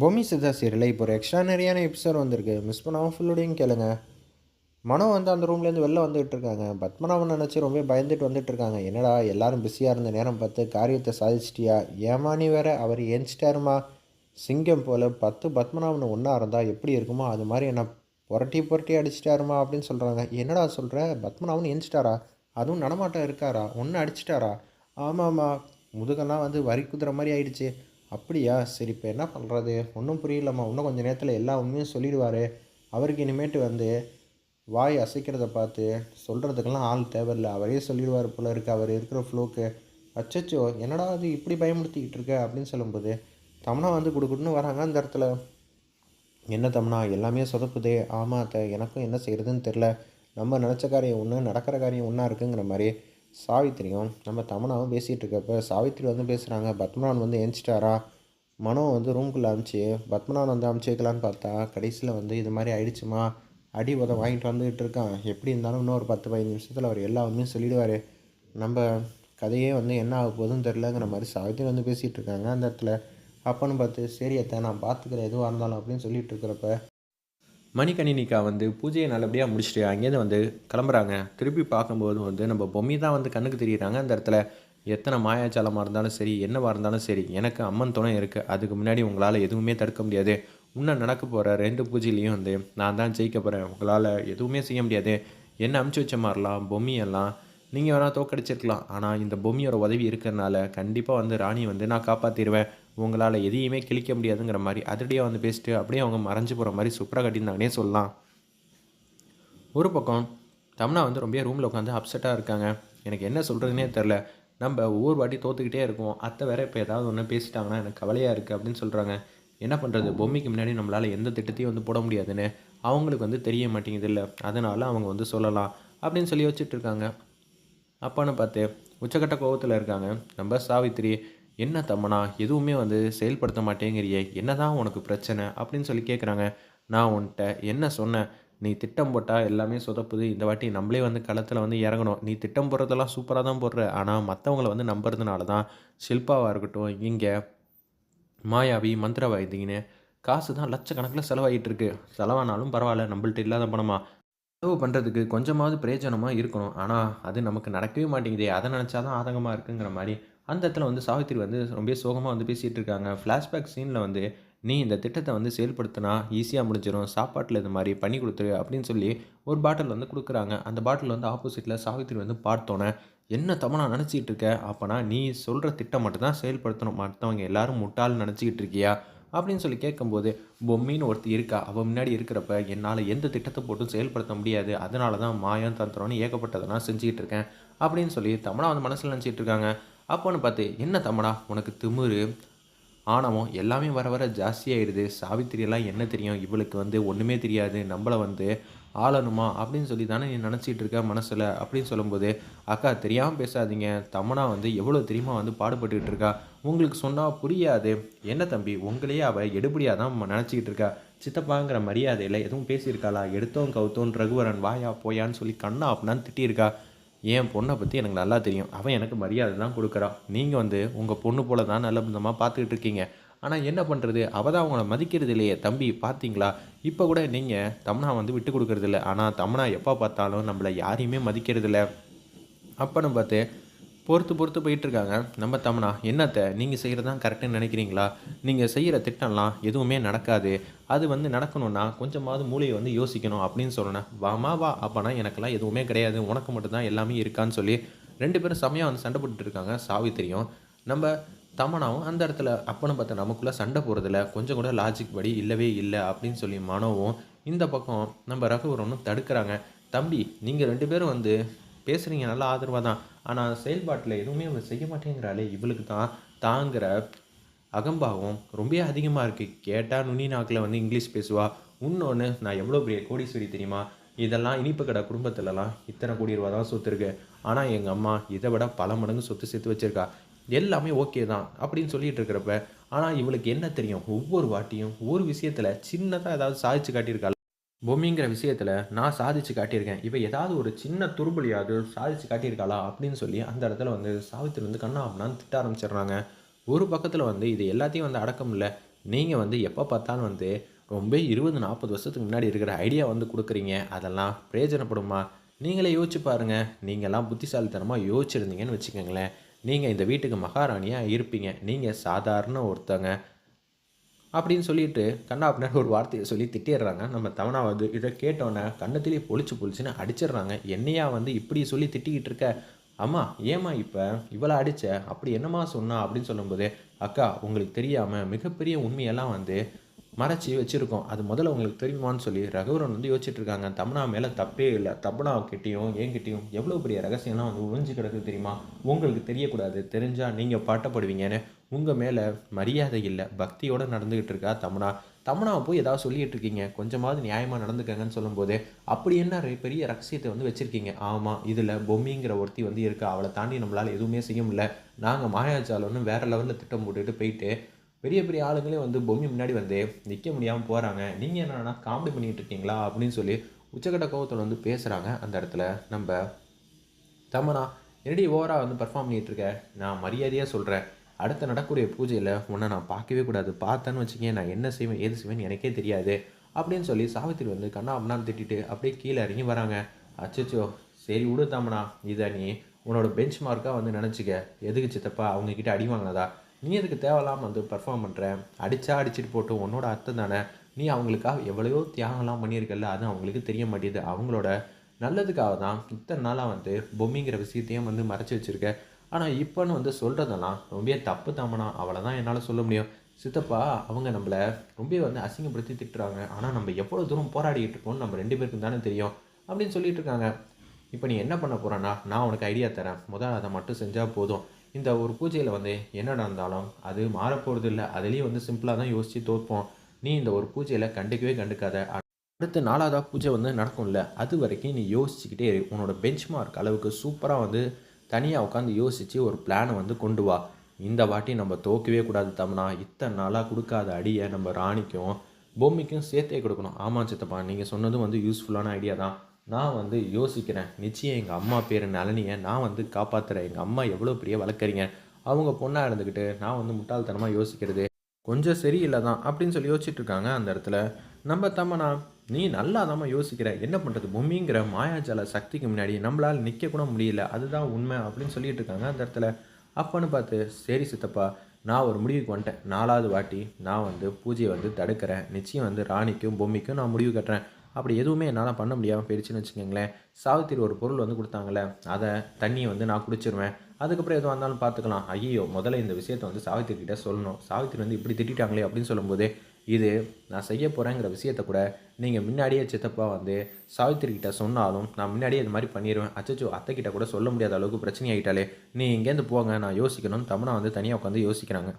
பொம்மி சித்தா சீரியலில் இப்போ ஒரு எக்ஸ்ட்ரானரியான எபிசோட் வந்திருக்கு. மிஸ் பண்ணாமல் ஃபுல்லோடையும் கேளுங்க. மனோ வந்து அந்த ரூம்லேருந்து வெளில வந்துகிட்டு இருக்காங்க. பத்மநாபன் நினச்சி ரொம்ப பயந்துட்டு வந்துட்டு இருக்காங்க. என்னடா எல்லாரும் பிஸியாக இருந்த நேரம் பார்த்து காரியத்தை சாதிச்சிட்டியா? ஏமா நீ வேற அவர் ஏஞ்சிட்டாருமா? சிங்கம் போல் பத்து பத்மநாபன் ஒன்றா இருந்தால் எப்படி இருக்குமோ அது மாதிரி என்ன புரட்டி புரட்டி அடிச்சிட்டாருமா அப்படின்னு சொல்கிறாங்க என்னடா சொல்கிற பத்மநாபன் ஏஞ்சிட்டாரா? அதுவும் நடமாட்டம் இருக்காரா? ஒன்று அடிச்சிட்டாரா? ஆமாம்மா. முதுகெல்லாம் வந்து வரி குதிரை மாதிரி ஆயிடுச்சு. அப்படியா? சரி இப்போ என்ன பண்ணுறது ஒன்றும் புரியலம்மா. இன்னும் கொஞ்சம் நேரத்தில் எல்லா உண்மையும் சொல்லிடுவார். அவருக்கு இனிமேட்டு வந்து வாய் அசைக்கிறத பார்த்து சொல்கிறதுக்கெல்லாம் ஆள் தேவையில்லை. அவரே சொல்லிடுவார் போல இருக்கு. அவர் இருக்கிற ஃப்ளோக்கு அச்சச்சோ என்னடா அது இப்படி பயமுறுத்திக்கிட்டு இருக்க? அப்படின்னு சொல்லும்போது தமனா வந்து கொடுக்கணும்னு வராங்க அந்த இடத்துல. என்ன தம்னா? எல்லாமே சொதப்புதே. ஆமாம் அத்தை. எனக்கும் என்ன செய்கிறதுன்னு தெரில நம்ம நினச்ச காரியம் ஒன்று நடக்கிற காரியம் ஒன்றா இருக்குங்கிற மாதிரி. சாவித்திரியும் நம்ம தமனாவும் பேசிகிட்டு இருக்கப்ப சாவித்திரி வந்து பேசுகிறாங்க பத்மநான் வந்து எந்திச்சிட்டாரா மனோ வந்து ரூம்குள்ளே அமுச்சு பத்மநாபன் வந்து அமுச்சு வைக்கலான்னு பார்த்தா கடைசியில் வந்து இது மாதிரி ஆயிடுச்சுமா? அடி உதம் வாங்கிட்டு வந்துக்கிட்டு இருக்கான். எப்படி இருந்தாலும் இன்னும் ஒரு பத்து பதினஞ்சு நிமிஷத்தில் அவர் எல்லா உண்மையும் சொல்லிடுவார். நம்ம கதையே வந்து என்ன ஆக போகுதுன்னு தெரிலங்கிற மாதிரி சாவித்திரி வந்து பேசிகிட்டு இருக்காங்க அந்த இடத்துல அப்போன்னு பார்த்து சரி அத்தை நான் பார்த்துக்கிறேன் எதுவாக இருந்தாலும் அப்படின்னு சொல்லிகிட்டு இருக்கிறப்ப மணிகணினிக்கா வந்து பூஜையை நல்லபடியாக முடிச்சுட்டு அங்கேருந்து வந்து கிளம்புறாங்க. திருப்பி பார்க்கும்போது வந்து நம்ம பொம்மி தான் வந்து கண்ணுக்கு தெரியுறாங்க. அந்த இடத்துல எத்தனை மாயாச்சாலமாக இருந்தாலும் சரி என்னவாக இருந்தாலும் சரி எனக்கு அம்மன் துணை இருக்குது அதுக்கு முன்னாடி உங்களால் எதுவுமே தடுக்க முடியாது. இன்னும் நடக்க போகிற ரெண்டு பூஜையிலையும் வந்து நான் தான் ஜெயிக்க போகிறேன் உங்களால் எதுவுமே செய்ய முடியாது. என்ன அமுச்சு வச்ச மாதிரிலாம் பொம்மியெல்லாம் நீங்கள் வேணால் தோக்கடிச்சிருக்கலாம். ஆனால் இந்த பொம்மியோட உதவி இருக்கிறனால கண்டிப்பாக வந்து ராணி வந்து நான் காப்பாற்றிடுவேன் உங்களால் எதையுமே கிழிக்க முடியாதுங்கிற மாதிரி அதிரடியாக வந்து பேசிட்டு அப்படியே அவங்க மறைஞ்சு போகிற மாதிரி சூப்பராக கட்டியிருந்தாங்கன்னே சொல்லலாம். ஒரு பக்கம் தம்னா வந்து ரொம்ப ரூமில் உட்காந்து அப்செட்டாக இருக்காங்க. எனக்கு என்ன சொல்கிறதுனே தெரில நம்ம ஒவ்வொரு வாட்டி தோத்துக்கிட்டே இருக்கோம். அத்தை வேற இப்போ ஏதாவது ஒன்று பேசிட்டாங்கன்னா எனக்கு கவலையாக இருக்குது அப்படின்னு சொல்கிறாங்க என்ன பண்ணுறது பொம்மைக்கு முன்னாடி நம்மளால் எந்த திட்டத்தையும் வந்து போட முடியாதுன்னு அவங்களுக்கு வந்து தெரிய மாட்டேங்குது இல்லை அதனால் அவங்க வந்து சொல்லலாம் அப்படின்னு சொல்லி வச்சுட்டு இருக்காங்க. அப்பான்னு பார்த்து உச்சக்கட்ட கோபத்தில் இருக்காங்க. நம்ம சாவித்திரி என்ன தம்மனா எதுவுமே வந்து செயல்படுத்த மாட்டேங்கிறியே என்ன தான் உனக்கு பிரச்சனை? அப்படின்னு சொல்லி கேட்குறாங்க நான் உன்கிட்ட என்ன சொன்னேன்? நீ திட்டம் போட்டால் எல்லாமே சொதப்புது. இந்த வாட்டி நம்மளே வந்து களத்தில் வந்து இறங்கணும். நீ திட்டம் போடுறதெல்லாம் சூப்பராக தான் போடுற. ஆனால் மற்றவங்கள வந்து நம்புறதுனால தான் ஷில்பாவாக இருக்கட்டும் இங்கே மாயாவி மந்திரவாதிங்கன்னு காசு தான் லட்சக்கணக்கில் செலவாகிட்டு இருக்கு. செலவானாலும் பரவாயில்ல நம்மள்ட்ட இல்லாத பணமா? செலவு பண்ணுறதுக்கு கொஞ்சமாவது பிரயோஜனமாக இருக்கணும். ஆனால் அது நமக்கு நடக்கவே மாட்டேங்குதே. அதை நினச்சா தான் ஆதங்கமாக இருக்குங்கிற மாதிரி அந்த இடத்துல வந்து சாவித்திரி வந்து ரொம்ப சோகமாக வந்து பேசிகிட்டு இருக்காங்க. ஃப்ளாஷ்பேக் சீனில் வந்து நீ இந்த திட்டத்தை வந்து செயல்படுத்தினா ஈஸியாக முடிஞ்சிடும் சாப்பாட்டில் இது மாதிரி பண்ணி கொடுத்துரு அப்படின்னு சொல்லி ஒரு பாட்டில் வந்து கொடுக்குறாங்க. அந்த பாட்டில் வந்து ஆப்போசிட்டில் சாவித்திரி வந்து பார்த்தோன்னே என்ன தமனா நினச்சிக்கிட்டு இருக்க? அப்போனா நீ சொல்கிற திட்டம் மட்டும்தான் செயல்படுத்தணும். மற்றவங்க எல்லாரும் முட்டாள்னு நினச்சிக்கிட்டு இருக்கியா? அப்படின்னு சொல்லி கேட்கும்போது பொம்மின்னு ஒருத்தி இருக்கா? அவள் முன்னாடி இருக்கிறப்ப என்னால் எந்த திட்டத்தை போட்டும் செயல்படுத்த முடியாது. அதனால தான் மாயம் தந்திரம்னு ஏகப்பட்டதெல்லாம் செஞ்சுக்கிட்டு இருக்கேன் அப்படின்னு சொல்லி தமிழா வந்து மனசில் நினச்சிட்டு இருக்காங்க. அப்போன்னு பார்த்து என்ன தமனா? உனக்கு திமிரு ஆணவம் எல்லாமே வர வர ஜாஸ்தியாயிடுது. சாவித்திரியெல்லாம் என்ன தெரியும்? இவளுக்கு வந்து ஒன்றுமே தெரியாது. நம்மளை வந்து ஆளணுமா? அப்படின்னு சொல்லி தானே நீ நினச்சிட்டு இருக்க மனசில் அப்படின்னு சொல்லும்போது அக்கா தெரியாமல் பேசாதீங்க. தமனா வந்து எவ்வளோ தெரியுமா வந்து பாடுபட்டுக்கிட்டு இருக்கா? உங்களுக்கு சொன்னால் புரியாது. என்ன தம்பி? உங்களையே அவள் எடுபடியாக தான் நினச்சிக்கிட்டு இருக்கா? சித்தப்பாங்கிற மரியாதையில் எதுவும் பேசியிருக்காளா? எடுத்தோம் கவுத்தோன் ரகுவரன் வாயா போயான்னு சொல்லி கண்ணா அப்படின்னான்னு திட்டியிருக்கா. என் பொண்ணை பற்றி எனக்கு நல்லா தெரியும். அவன் எனக்கு மரியாதை தான் கொடுக்குறான். நீங்கள் வந்து உங்கள் பொண்ணு போல தான் நல்ல விதமாக பார்த்துக்கிட்டு இருக்கீங்க. ஆனால் என்ன பண்ணுறது அவள் தான் அவங்கள மதிக்கிறது இல்லையே. தம்பி பார்த்தீங்களா இப்போ கூட நீங்கள் தமனா வந்து விட்டு கொடுக்குறதில்ல ஆனால் தமனா எப்போ பார்த்தாலும் நம்மளை யாரையுமே மதிக்கிறது இல்லை. அப்பன்னு பார்த்து பொறுத்து பொறுத்து போயிட்டுருக்காங்க. நம்ம தமனா என்னத்தை? நீங்கள் செய்கிறது தான் கரெக்டுன்னு நினைக்கிறீங்களா? நீங்கள் செய்கிற திட்டம்லாம் எதுவுமே நடக்காது. அது வந்து நடக்கணும்னா கொஞ்சமாவது மூளையை வந்து யோசிக்கணும் அப்படின்னு சொல்லணும். வாமா வா அப்போனா எனக்கெல்லாம் எதுவுமே கிடையாது. உனக்கு மட்டும்தான் எல்லாமே இருக்கான்னு சொல்லி ரெண்டு பேரும் செம்மையாக வந்து சண்டை போட்டுட்டு இருக்காங்க சாவித்திரியும். நம்ம தமனாவும் அந்த இடத்துல அப்பன்னு பார்த்தா நமக்குள்ளே சண்டை போகிறதுல கொஞ்சம் கூட லாஜிக் படி இல்லவே இல்லை அப்படின்னு சொல்லி மனோவும் இந்த பக்கம் நம்ம ரகுவரனும் தடுக்கிறாங்க. தம்பி நீங்கள் ரெண்டு பேரும் வந்து பேசுகிறீங்க நல்லா ஆதரவாக தான் ஆனால் செயல்பாட்டில் எதுவுமே அவங்க செய்ய மாட்டேங்கிறாளே இவளுக்கு தான் தாங்கிற அகம்பாவம் ரொம்ப அதிகமாக இருக்குது கேட்டால் நுனி நாக்கில் வந்து இங்கிலீஷ் பேசுவா. இன்னொன்று நான் எவ்வளோ பெரிய கோடீஸ்வரி தெரியுமா? இதெல்லாம் இனிப்பு கடை குடும்பத்துலலாம் இத்தனை கோடி ரூபா தான் சொத்து இருக்கு. ஆனால் எங்கள் அம்மா இதை விட பல மடங்கு சொத்து சேர்த்து வச்சுருக்கா. எல்லாமே ஓகே தான் அப்படின்னு சொல்லிட்டு இருக்கிறப்ப ஆனால் இவளுக்கு என்ன தெரியும்? ஒவ்வொரு வாட்டியும் ஒரு விஷயத்தில் சின்னதாக ஏதாவது சாதிச்சு காட்டியிருக்காள்? பொம்மிங்கிற விஷயத்தில் நான் சாதிச்சு காட்டியிருக்கேன். இவ ஏதாவது ஒரு சின்ன துருபலியாவது சாதிச்சு காட்டியிருக்காளா அப்படின்னு சொல்லி அந்த இடத்துல வந்து சாவித்திரி வந்து கண்ணா அப்படின்னு திட்ட ஆரம்பிச்சிடுறாங்க. ஒரு பக்கத்தில் வந்து இது எல்லாத்தையும் வந்து அடக்கம் இல்லை. நீங்கள் வந்து எப்போ பார்த்தாலும் வந்து ரொம்ப இருபது நாற்பது வருஷத்துக்கு முன்னாடி இருக்கிற ஐடியா வந்து கொடுக்குறீங்க. அதெல்லாம் பிரயோஜனப்படுமா? நீங்களே யோசிச்சு பாருங்கள் நீங்கள்லாம் புத்திசாலித்தனமாக யோசிச்சிருந்தீங்கன்னு வச்சுக்கோங்களேன். நீங்கள் இந்த வீட்டுக்கு மகாராணியாக இருப்பீங்க. நீங்கள் சாதாரண ஒருத்தங்க. அப்படின்னு சொல்லிட்டு கண்ணா அப்படின்னு ஒரு வார்த்தையை சொல்லி திட்டிடுறாங்க. நம்ம தவணா வந்து இதை கேட்டோன்னே கண்ணத்திலேயே பொழிச்சு பொழிச்சுன்னு அடிச்சிடுறாங்க. என்னையா வந்து இப்படி சொல்லி திட்டிக்கிட்டு இருக்க? அம்மா ஏம்மா இப்போ இவ்வளோ அடிச்ச? அப்படி என்னம்மா சொன்னா? அப்படின்னு சொல்லும்போது அக்கா உங்களுக்கு தெரியாமல் மிகப்பெரிய உண்மையெல்லாம் வந்து மறைச்சி வச்சுருக்கோம். அது முதல்ல உங்களுக்கு தெரியுமான்னு சொல்லி ரகுவரன் வந்து யோசிச்சுட்டு இருக்காங்க. தமனா மேலே தப்பே இல்லை. தமனா கிட்டேயும் என்கிட்டயும் எவ்வளோ பெரிய ரகசியம்லாம் வந்து ஒழிஞ்சு கிடக்கு தெரியுமா? உங்களுக்கு தெரியக்கூடாது. தெரிஞ்சால் நீங்கள் பாட்டப்படுவீங்கன்னு உங்கள் மேலே மரியாதை இல்லை பக்தியோடு நடந்துக்கிட்டு இருக்கா தமனா? தமனாவை போய் ஏதாவது சொல்லிகிட்டு இருக்கீங்க. கொஞ்சமாவது நியாயமாக நடந்துக்கங்கன்னு சொல்லும்போது அப்படி என்ன ரெ- பெரிய ரகசியத்தை வந்து வச்சுருக்கீங்க? ஆமாம் இதில் பொம்மிங்கிற ஒருத்தி வந்து இருக்கா? அவளை தாண்டி நம்மளால் எதுவுமே செய்ய முடியல. நாங்கள் மாயாஜாலம்னு வேறு லெவலில் திட்டம் போட்டுட்டு போயிட்டு பெரிய பெரிய ஆளுங்களே வந்து பொம்மி முன்னாடி வந்து நிற்க முடியாமல் போகிறாங்க நீங்கள் என்னென்னா காமெடி பண்ணிகிட்டு இருக்கீங்களா? அப்படின்னு சொல்லி உச்சக்கட்ட கோபத்தில் வந்து பேசுகிறாங்க அந்த இடத்துல. நம்ம தமனா என்னடி ஓவராக வந்து பர்ஃபார்ம் பண்ணிகிட்ருக்க இருக்க? நான் மரியாதையாக சொல்கிறேன் அடுத்த நடக்கூடிய பூஜையில் உன்னை நான் பார்க்கவே கூடாது. பார்த்தேன்னு வச்சுக்கேன் நான் என்ன செய்வேன் ஏது செய்வேன்னு எனக்கே தெரியாது. அப்படின்னு சொல்லி சாவித்திரி வந்து கண்ணா அப்படின்னா திட்டிட்டு அப்படியே கீழே இறங்கி வராங்க. அச்சச்சோ சரி விடுத்தாமண்ணா இதை நீ உன்னோட பெஞ்ச் மார்க்காக வந்து நினச்சிக்க. எதுக்கு சித்தப்பா அவங்க கிட்டே அடி வாங்கினதா? நீ எதுக்கு தேவையில்லாமல் வந்து பர்ஃபார்ம் பண்ணுற அடித்தா அடிச்சிட்டு போட்டு உன்னோட அர்த்தம் தானே? நீ அவங்களுக்காக எவ்வளையோ தியாகம்லாம் பண்ணியிருக்கல அது அவங்களுக்கு தெரிய மாட்டேது அவங்களோட நல்லதுக்காக தான் இத்தனை நாளாக வந்து பொம்மிங்கிற விஷயத்தையும் வந்து மறைச்சி வச்சுருக்க. ஆனால் இப்போன்னு வந்து சொல்கிறதெல்லாம் ரொம்ப தப்பு தாமனா? அவளை தான் என்னால் சொல்ல முடியும். சித்தப்பா அவங்க நம்மளை ரொம்ப வந்து அசிங்கப்படுத்தி திட்டுறாங்க. ஆனால் நம்ம எவ்வளோ தூரம் போராடிக்கிட்டு இருக்கோம்னு நம்ம ரெண்டு பேருக்கும் தானே தெரியும். அப்படின்னு சொல்லிட்டு இருக்காங்க. இப்போ நீ என்ன பண்ண போகிறேன்னா நான் உனக்கு ஐடியா தரேன். முதல் அதை மட்டும் செஞ்சால் போதும். இந்த ஒரு பூஜையில் வந்து என்ன நடந்தாலும் அது மாறப்போகிறது இல்லை. அதுலேயும் வந்து சிம்பிளாக தான் யோசித்து தோற்போம் நீ இந்த ஒரு பூஜையில் கண்டுக்கவே கண்டுக்காத. அடுத்த நாலாவதாக பூஜை வந்து நடக்கும்ல அது வரைக்கும் நீ யோசிச்சுக்கிட்டே இரு. உன்னோட பெஞ்ச் மார்க் அளவுக்கு சூப்பராக வந்து தனியாக உட்காந்து யோசித்து ஒரு பிளானை வந்து கொண்டு வா. இந்த வாட்டி நம்ம தோக்கவே கூடாது தம்னா. இத்தனை நாளாக கொடுக்காத அடியை நம்ம ராணிக்கும் பொம்மிக்கும் சேர்த்தே கொடுக்கணும். ஆமாம் சித்தப்பா நீங்கள் சொன்னதும் வந்து யூஸ்ஃபுல்லான ஐடியா தான். நான் வந்து யோசிக்கிறேன். நிச்சயம் எங்கள் அம்மா பேர் நலனியை நான் வந்து காப்பாற்றுறேன் எங்கள் அம்மா எவ்வளோ பெரிய வளர்க்குறீங்க அவங்க பொண்ணாக இருந்துக்கிட்டு நான் வந்து முட்டாள்தனமாக யோசிக்கிறது கொஞ்சம் சரியில்லை தான் அப்படின்னு சொல்லி யோசிச்சுட்டு இருக்காங்க அந்த இடத்துல. நம்ம தம்மனா நீ நல்லா தான் யோசிக்கிற. என்ன பண்ணுறது பொம்மிங்கிற மாயாஜால சக்திக்கு முன்னாடி நம்மளால் நிற்க கூட முடியல. அதுதான் உண்மை அப்படின்னு சொல்லிட்டு இருக்காங்க அந்த இடத்துல. அப்பன்னு பார்த்து சரி சித்தப்பா நான் ஒரு முடிவுக்கு வந்துட்டேன். நாலாவது வாட்டி நான் வந்து பூஜையை வந்து தடுக்கிறேன். நிச்சயம் வந்து ராணிக்கும் பொம்மிக்கும் நான் முடிவு கட்டுறேன். அப்படி எதுவுமே என்னால் பண்ண முடியாமல் போயிடுச்சுன்னு வச்சுக்கோங்களேன். சாவித்திரி ஒரு பொருள் வந்து கொடுத்தாங்களே அதை தண்ணியை வந்து நான் குடிச்சிருவேன். அதுக்கப்புறம் எதுவாக இருந்தாலும் பார்த்துக்கலாம். ஐயோ முதல்ல இந்த விஷயத்தை வந்து சாவித்திரி கிட்டே சொல்லணும். சாவித்திரி வந்து இப்படி திட்டிட்டாங்களே அப்படின்னு சொல்லும்போது இது நான் செய்ய போகிறேங்கிற விஷயத்த கூட நீங்கள் முன்னாடியே சித்தப்பா வந்து சாவித்திரிக்கிட்ட சொன்னாலும் நான் முன்னாடியே இது மாதிரி பண்ணிடுவேன் அச்சச்சோ அத்தைக்கிட்ட கூட சொல்ல முடியாத அளவுக்கு பிரச்சனை ஆகிட்டாலே நீ இங்கேருந்து போங்க நான் யோசிக்கணும். தமிழா வந்து தனியாக உட்காந்து யோசிக்கிறாங்க.